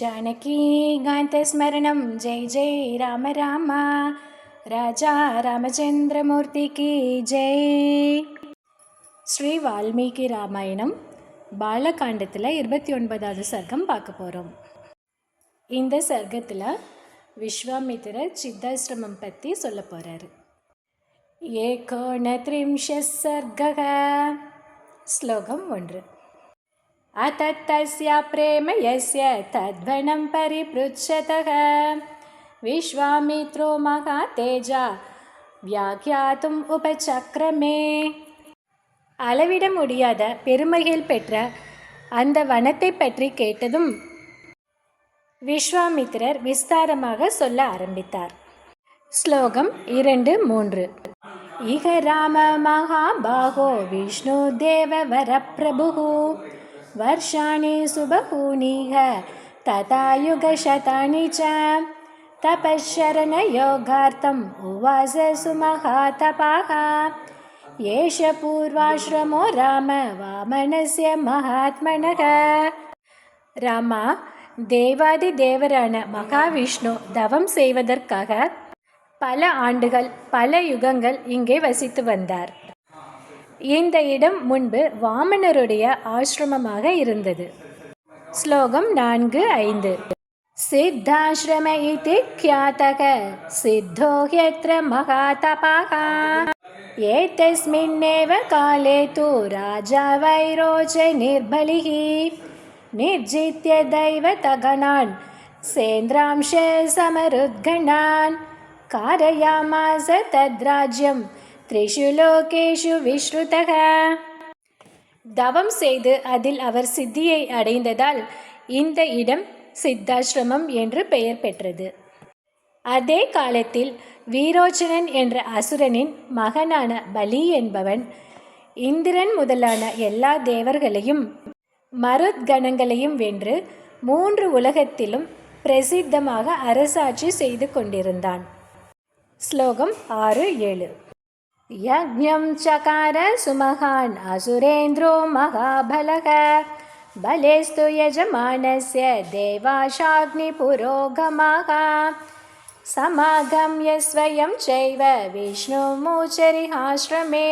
जानकीकान्तस्मरणं जय जय राम राम ராஜா ராமச்சந்திரமூர்த்திக்கு ஜெய் ஸ்ரீ வால்மீகி ராமாயணம் பாலகாண்டத்தில் இருபத்தி ஒன்பதாவது சர்க்கம் பார்க்க போகிறோம் இந்த சர்க்கத்தில் விஸ்வாமித்திர சித்தாசிரமம் பற்றி சொல்ல போகிறாரு ஏகோணத்ரிம்ஷ சர்க்கக ஸ்லோகம் ஒன்று अतत्तस्य प्रेम यस्य तद्वनं परिपृच्छतः विश्वामित्रो महातेजा வியாக்கியாத்தும் உபசக்கரமே அளவிட முடியாத பெருமைகள் பெற்ற அந்த வனத்தை பற்றி கேட்டதும் விஸ்வாமித்திரர் விஸ்தாரமாக சொல்ல ஆரம்பித்தார் ஸ்லோகம் இரண்டு மூன்று இக ராம மகாபாகோ விஷ்ணு தேவ வரப்பிரபு वर्षाणि सुबहूनिह तथा युगशतानि च तपश्शरणयोगार्थम् उवास सुमहातपाः एष पूर्वाश्रमो राम वामनस्य महात्मनः ராமா தேவாதி தேவரான மகாவிஷ்ணு தவம் செய்வதற்காக பல ஆண்டுகள் பல யுகங்கள் இங்கே வசித்து வந்தார் இந்த இடம் முன்பு வாமனருடைய ஆசிரமமாக இருந்தது ஸ்லோகம் நான்கு ஐந்து சித்தாசிரம இதி ख्यातः सिद्धो ह्यत्र महातपः एतस्मिन्नेव काले तु राजा वैरोच निर्बलिः निर्जित्य दैवतगणान् सेन्द्रांश समरुद्गणान् कारयामास तद्राज्यं த்ரிஷு லோகேஷு விஸ்ருதக தவம் செய்து அதில் அவர் சித்தியை அடைந்ததால் இந்த இடம் சித்தாசிரமம் என்று பெயர் பெற்றது. அதே காலத்தில் வீரோச்சனன் என்ற அசுரனின் மகனான பலி என்பவன் இந்திரன் முதலான எல்லா தேவர்களையும் மருத்கணங்களையும் வென்று மூன்று உலகத்திலும் பிரசித்தமாக அரசாட்சி செய்து கொண்டிருந்தான். ஸ்லோகம் ஆறு ஏழு. यज्ञं चकार सुमहान् असुरेन्द्रो महाबलः बलेस्तु यजमानस्य देवाशाग्निपुरोगमाः समागम्य स्वयं चैव विष्णुमुचरिहाश्रमे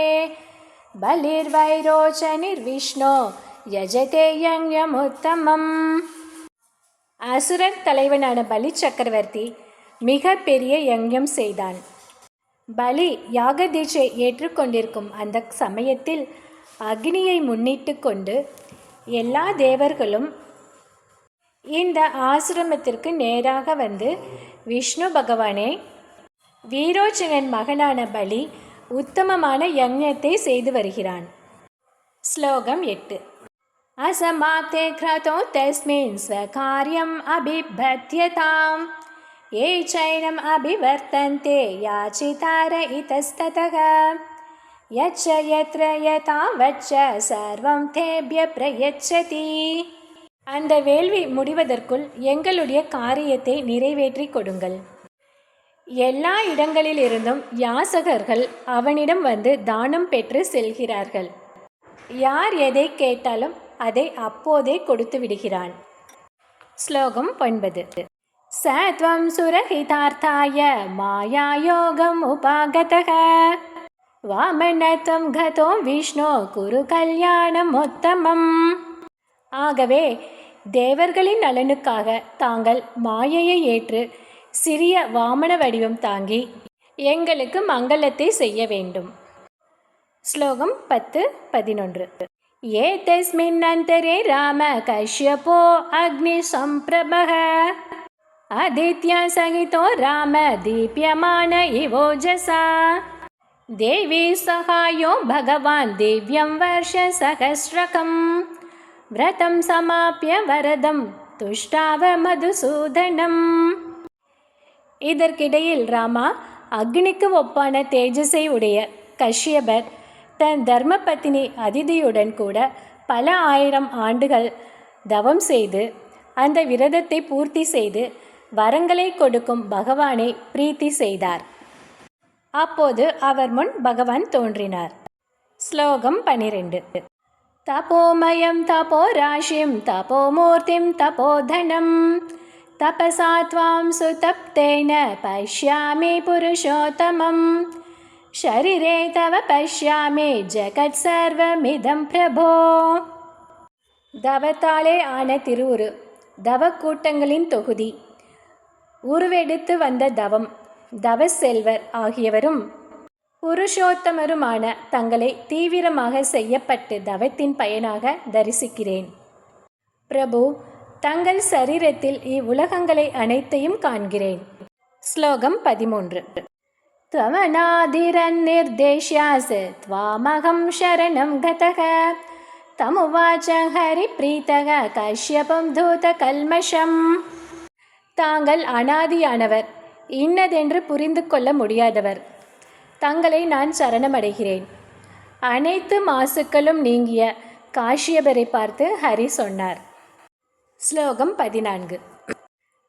बलिर्वैरोचनिर्विष्णो யஜதே யங்யமுத்தமம் அசுரன் தலைவனான பலி சக்கரவர்த்தி மிக பெரிய யங்யம் செய்தான் பலி யாகதீட்சை ஏற்றுக்கொண்டிருக்கும் அந்த சமயத்தில் அக்னியை முன்னிட்டு கொண்டு எல்லா தேவர்களும் இந்த ஆசிரமத்திற்கு நேராக வந்து விஷ்ணு பகவானே வீரோச்சனன் மகனான பலி உத்தமமான யஜ்ஞத்தை செய்து வருகிறான். ஸ்லோகம் எட்டு. அசமாப்தே கிரதோ தஸ்மின் ஸ்வகாரியம் அபிபத்தியதாம் ये चैनम् अभिवर्तन्ते याचितार इतस्ततः यच्च यत्र यतावच्च சர்வம் தேபிய பிரயச்சதி அந்த வேள்வி முடிவதற்குள் எங்களுடைய காரியத்தை நிறைவேற்றி கொடுங்கள் எல்லா இடங்களிலிருந்தும் யாசகர்கள் அவனிடம் வந்து தானம் பெற்று செல்கிறார்கள் யார் எதை கேட்டாலும் அதை அப்போதே கொடுத்து விடுகிறான் ஸ்லோகம் ஒன்பது स त्वं सुरहितार्थाय मायायोगम् उपागतः வாமனத்துவம் கதோ விஷ்ணு குரு கல்யாணமுத்தமம் ஆகவே தேவர்களின் நலனுக்காக தாங்கள் மாயையை ஏற்று சிறிய வாமன வடிவம் தாங்கி எங்களுக்கு மங்களத்தை செய்ய வேண்டும் ஸ்லோகம் பத்து பதினொன்று ஏ தஸ்மின் அந்தரே ராம கஷ்யபோ அக்னி சம்பிரபக आदित्यसहितो राम दीप्यमान इवोजसा देवी सहायो भगवान् दिव्यं वर्षसहस्रकं व्रतं समाप्य वरदं துஷ்டாவ மதுசூதனம் இதற்கிடையில் ராமா அக்னிக்கு ஒப்பான தேஜஸை உடைய கஷ்யபர் தன் தர்மபத்தினி அதிதியுடன் கூட பல ஆயிரம் ஆண்டுகள் தவம் செய்து அந்த விரதத்தை பூர்த்தி செய்து வரங்களை கொடுக்கும் பகவானை பிரீத்தி செய்தார். அப்போது அவர் முன் பகவான் தோன்றினார். ஸ்லோகம் பனிரெண்டு. தபோமயம் தபோ ராஷிம் தபோமூர்த்திம் தபோதனம். தபசாத்வாம் சுதப்தேன பஷ்யாமி புருஷோத்தமம். ஷரீரே தவ பஷ்யாமி ஜகத் சர்வமிதம் பிரபோ. தவத்தாலே ஆன திருவுரு தவக்கூட்டங்களின் தொகுதி. உருவெடுத்து வந்த தவம் தவ செல்வர் ஆகியவரும் புருஷோத்தமருமான தங்களை தீவிரமாக செய்யப்பட்டு தவத்தின் பயனாக தரிசிக்கிறேன் பிரபு தங்கள் சரீரத்தில் இவ்வுலகங்களை அனைத்தையும் காண்கிறேன் ஸ்லோகம் பதிமூன்று त्वमनादिरन्निर्देश्यास त्वामहं शरणं गतः तमुवाच हरिप्रीतः कश्यपं धूतकल्मषम् தாங்கள் அனாதியானவர். இன்னதென்று புரிந்து கொள்ள முடியாதவர். தங்களை நான் சரணமடைகிறேன். அனைத்து மாசுக்களும் நீங்கிய காஷ்யபரை பார்த்து ஹரி சொன்னார். ஸ்லோகம் பதினான்கு.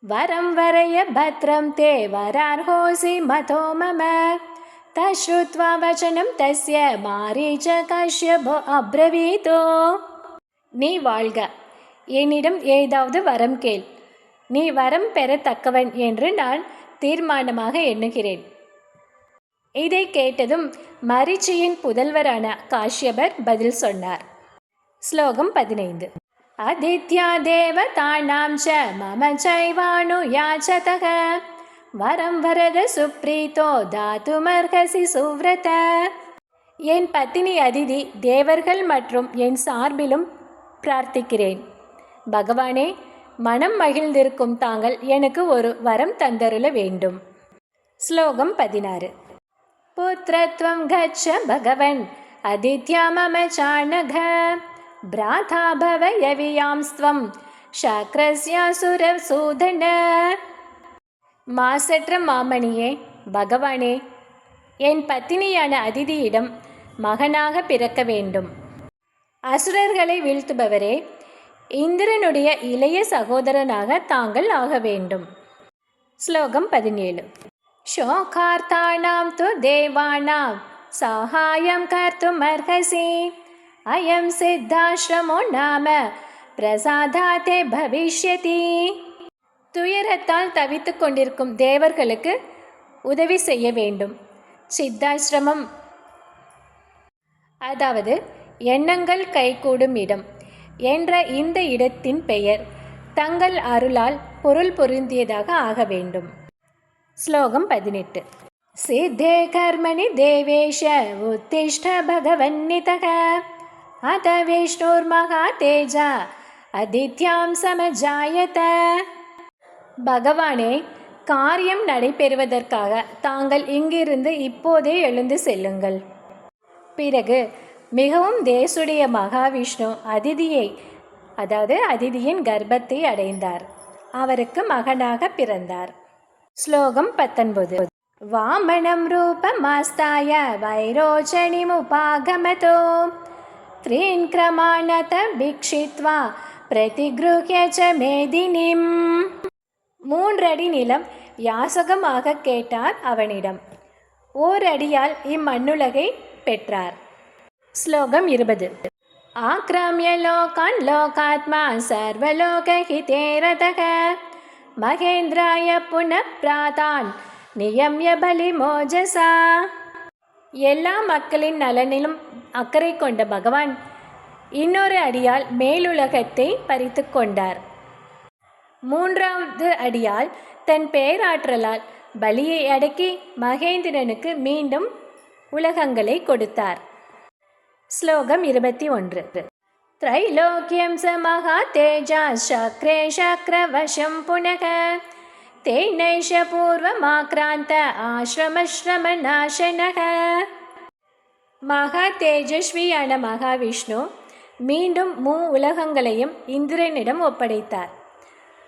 வரம் வரைய பத்ரம் தே வரார் ஹோசி மதோ மம. தஸ்ருத்வா வச்சனம் தஸ்ய மாரீச்ச காஷ்யபோ அப்ரவீதோ. நீ வாழ்க. என்னிடம் ஏதாவது வரம் கேள். நீ வரம் பெறத்தக்கவன் என்று நான் தீர்மானமாக எண்ணுகிறேன். இதை கேட்டதும் மரிச்சியின் புதல்வரான காஷ்யபர் பதில் சொன்னார். ஸ்லோகம் பதினைந்து. அதித்யா தேவதானாம் ச மம சைவானுயாச்சதக வரம் வரத சுப்ரீதோ தாத்துமர்ஹசி சுவ்ரத. என் பத்தினி அதிதி தேவர்கள் மற்றும் என் சார்பிலும் பிரார்த்திக்கிறேன். பகவானே மனம் மகிழ்ந்திருக்கும் தாங்கள் எனக்கு ஒரு வரம் தந்தருள வேண்டும். ஸ்லோகம் பதினாறு. புத்திரத்வம் கச்ச பகவன் அதித்யா மம சாணக பிராதா பவயவியாம்ஸ்துவம் சூதன. மாசற்ற மாமணியே பகவானே என் பத்தினியான அதிதியிடம் மகனாக பிறக்க வேண்டும். அசுரர்களை வீழ்த்துபவரே இந்திரனுடைய இளைய சகோதரனாக தாங்கள் ஆக வேண்டும். ஸ்லோகம் பதினேழு. ஷோகார்த்தானாம் து தேவானாம் சாகாயம் கர்த்தும் அர்ஹசி. அயம் சித்தாசிரமோ நாம பிரசாதாதே பவிஷ்யதி. துயரத்தால் தவித்து கொண்டிருக்கும் தேவர்களுக்கு உதவி செய்ய வேண்டும். சித்தாசிரமம் அதாவது எண்ணங்கள் கைகூடும் இடம். என்ற இந்த இடத்தின் பெயர் தங்கள் அருளால் பொருள் பொருந்தியதாக ஆக வேண்டும். ஸ்லோகம் பதினெட்டு. சித்தே கர்மணி தேவேஷ உத்திஷ்ட பகவன்னிதக. அத விஷ்ணுர்மகா தேஜா அதித்யாம் சமஜாயத. பகவானே காரியம் நடைபெறுவதற்காக தாங்கள் இங்கிருந்து இப்போதே எழுந்து செல்லுங்கள். பிறகு மிகவும் தேசுடைய மகாவிஷ்ணு அதிதியை அதாவது அதிதியின் கர்ப்பத்தை அடைந்தார். அவருக்கு மகனாக பிறந்தார். ஸ்லோகம் பத்தொன்பது. வாமனம் ரூபமாஸ்தாய வைரோச்சனிமுபாகமதோ த்ரீன் கிரமாணத பிக்ஷித்வா பிரதிகிருஹ்ய ச மேதினிம் மூன்றடி நிலம் யாசகமாக கேட்டார் அவனிடம். ஓரடியால் இம்மண்ணுலகை பெற்றார். ஸ்லோகம் இருபது. ஆக்ரமிய லோகான் லோகாத்மா சர்வலோகஹிதே ரதக. மகேந்திராய புனப்பிராதான் நியம்ய பலி மோஜசா. எல்லா மக்களின் நலனிலும் அக்கறை கொண்ட பகவான் இன்னொரு அடியால் மேலுலகத்தை பறித்து கொண்டார். மூன்றாவது அடியால் தன் பேராற்றலால் பலியை அடக்கி மகேந்திரனுக்கு மீண்டும் உலகங்களை கொடுத்தார். ஸ்லோகம் இருபத்தி ஒன்று त्रैलोक्यं स महातेजा शक्रे शक्रवशं पुनः तेनैष पूर्वमाक्रान्त ஆசிரமஸ்ரமநாசனக மகா தேஜஸ்வியான மகாவிஷ்ணு மீண்டும் மூ உலகங்களையும் இந்திரனிடம் ஒப்படைத்தார்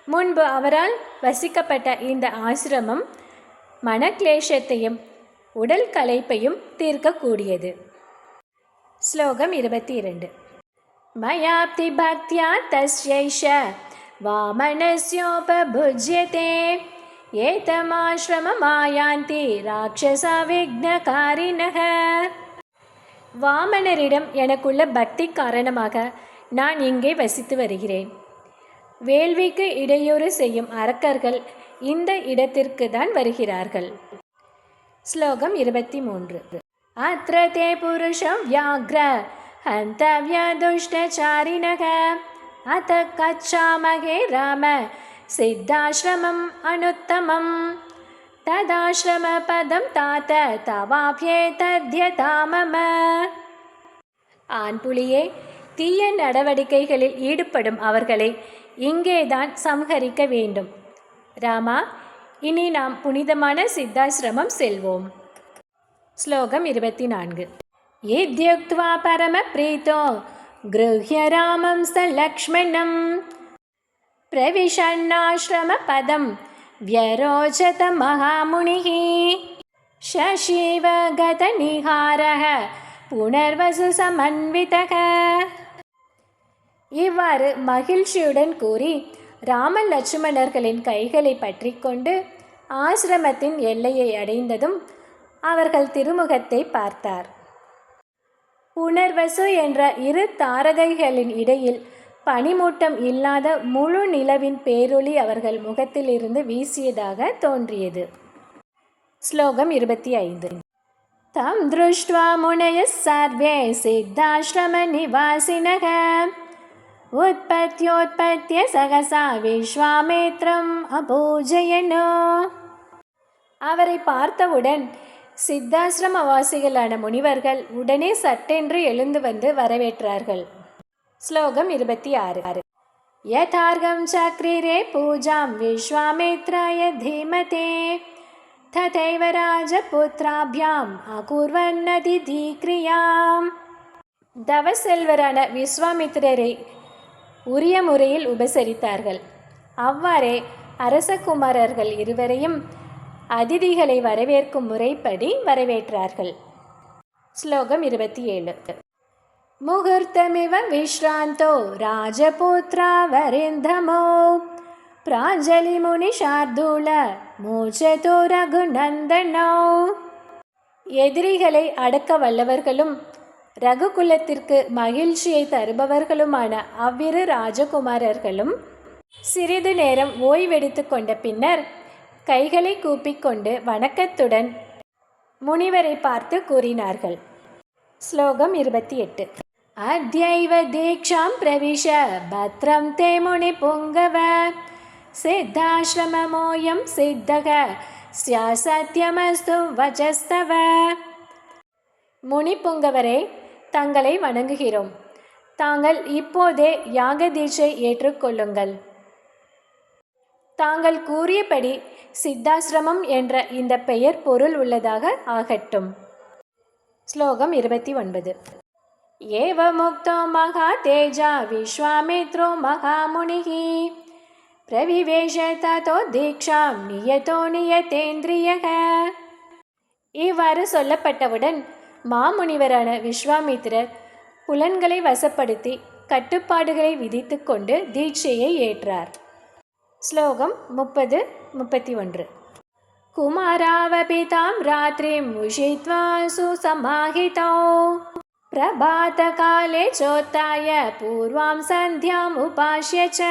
முன்பு அவரால் வசிக்கப்பட்ட இந்த ஆசிரமம் மனக்லேஷத்தையும் உடல் களைப்பையும் தீர்க்கக்கூடியது ஸ்லோகம் இருபத்தி இரண்டு மயாப்தி பக்தியா தஸ்யைஷ வாமனஸ்யோபபுஜ்யதே. ஏதமாஸ்ரமமாயாந்தி ராட்சசா விக்னகாரிணக வாமனரிடம் எனக்குள்ள பக்தி காரணமாக நான் இங்கே வசித்து வருகிறேன். வேள்விக்கு இடையூறு செய்யும் அரக்கர்கள் இந்த இடத்திற்கு தான் வருகிறார்கள். ஸ்லோகம் இருபத்தி மூன்று अत्र ते புருஷம் வியாக்ர ஹந்தவ்ய துஷ்டச்சாரிணக அத கச்சாமகே ராம சித்தாசிரமம் அனுத்தமம் ததாசிரம பதம் தாத்த தவாப்யே தத்யதாமம ஆண் புலியே தீய நடவடிக்கைகளில் ஈடுபடும் அவர்களை இங்கேதான் சம்ஹரிக்க வேண்டும் ராமா இனி நாம் புனிதமான சித்தாசிரமம் செல்வோம் ஸ்லோகம் இருபத்தி நான்கு இத்யுக்த்வா பரம பிரீத்தோ गृह्य रामं स लक्ष्मणं प्रविशन्नाश्रमपदं व्यरोचत महामुनिः शशिव गतनिहारः புனர்வசு சமன்விதக இவ்வாறு மகிழ்ச்சியுடன் கூறி ராம லட்சுமணர்களின் கைகளை பற்றி கொண்டு ஆசிரமத்தின் எல்லையை அடைந்ததும் அவர்கள் திருமுகத்தை பார்த்தார். புனர்வசு என்ற இரு தாரகைகளின் இடையில் பனிமூட்டம் இல்லாத முழு நிலவின் பேரொளி அவர்கள் முகத்திலிருந்து வீசியதாக தோன்றியது. ஸ்லோகம் இருபத்தி ஐந்து. தம் திருஷ்டுவா முனைய சர்வே சித்தாசிரம நிவாசினக. உற்பத்தியோத்பத்திய சகசா விஸ்வாமேத்திரம் அபூஜயனோ. அவரை பார்த்தவுடன் சித்தாசிரமவாசிகளான முனிவர்கள் உடனே சட்டென்று எழுந்து வந்து வரவேற்றார்கள். ஸ்லோகம் இருபத்தி ஆறு. யதார்கம் சக்ரிரே பூஜாம் விஸ்வாமித்ராய தீமதே. ததைவ ராஜபுத்திராபியாம் அகூர்வன்னதி தீக்ரியாம். தவசெல்வரான விஸ்வாமித்திரரை உரிய முறையில் உபசரித்தார்கள். அவ்வாறே அரசகுமாரர்கள் இருவரையும் அதிதிகளை வரவேற்கும் முறைப்படி வரவேற்றார்கள். ஸ்லோகம் இருபத்தி ஏழு. முகூர்த்தமிவ விஸ்ராந்தோ ராஜபுத்ரா வரிந்தமோ. பிராஞ்சலி முனி ரகுநந்தனோ. எதிரிகளை அடக்க வல்லவர்களும் ரகுகுலத்திற்கு மகிழ்ச்சியை தருபவர்களுமான அவ்விரு ராஜகுமாரர்களும் சிறிது நேரம் ஓய்வெடுத்து கொண்ட பின்னர் கைகளை கூப்பிக்கொண்டு வணக்கத்துடன் முனிவரை பார்த்து கூறினார்கள். ஸ்லோகம் இருபத்தி எட்டு. அத்யைவ தீக்ஷாம் பிரவிஷ பத்ரம் தே முனி புங்கவ சித்தாசிரமமோயம் சித்தக ஸ்யா சத்யமஸ்து வஜஸ்தவ. முனி புங்கவரே தங்களை வணங்குகிறோம். தாங்கள் இப்போதே யாக தீட்சை ஏற்றுக்கொள்ளுங்கள். தாங்கள் கூறியபடி சித்தாசிரமம் என்ற இந்த பெயர் பொருள் உள்ளதாக ஆகட்டும். ஸ்லோகம் இருபத்தி ஒன்பது. ஏவ முக்தோ மகா தேஜா விஸ்வாமித்ரோ மகாமுனிகி. பிரவிவேஷ ததோ தீக்ஷாம் நியதோ நியதேந்திரியக. இவ்வாறு சொல்லப்பட்டவுடன் மாமுனிவரான விஸ்வாமித்திரர் புலன்களை வசப்படுத்தி கட்டுப்பாடுகளை விதித்து கொண்டு தீட்சையை ஏற்றார். श्लोकं मुप्ति ओन् कुमारावपि तां रात्रिं उषित्वा सुसमाहितौ प्रभातकाले चोत्थाय पूर्वां सन्ध्यामुपाश्य च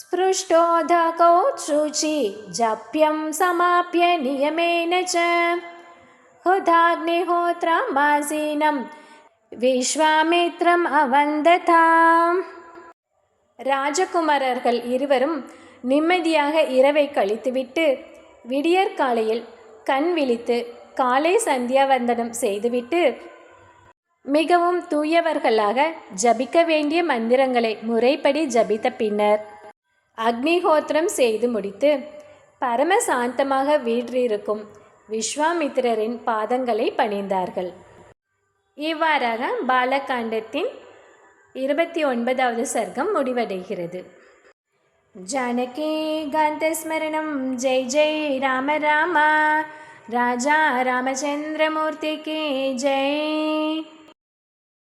स्पृष्टोधकौ शुचि जप्यं समाप्य नियमेन च हुधाग्निहोत्रां विश्वामित्रम् अवन्दताम् ராஜகுமாரர்கள் இருவரும் நிம்மதியாக இரவை கழித்துவிட்டு விடியற்காலையில் கண் விழித்து காலை சந்தியாவந்தனம் செய்துவிட்டு மிகவும் தூயவர்களாக ஜபிக்க வேண்டிய மந்திரங்களை முறைப்படி ஜபித்த பின்னர் அக்னிஹோத்திரம் செய்து முடித்து பரம சாந்தமாக வீற்றிருக்கும் விஸ்வாமித்திரரின் பாதங்களை பணிந்தார்கள். இவ்வாறாக பாலகாண்டத்தின் இருபத்தி ஒன்பதாவது சர்க்கம் முடிவடைகிறது. ஜானகே காந்தஸ்மரணம். ஜெய் ஜெய் ராம ராமா. ராஜா ராமச்சந்திரமூர்த்திக்கு ஜெய்.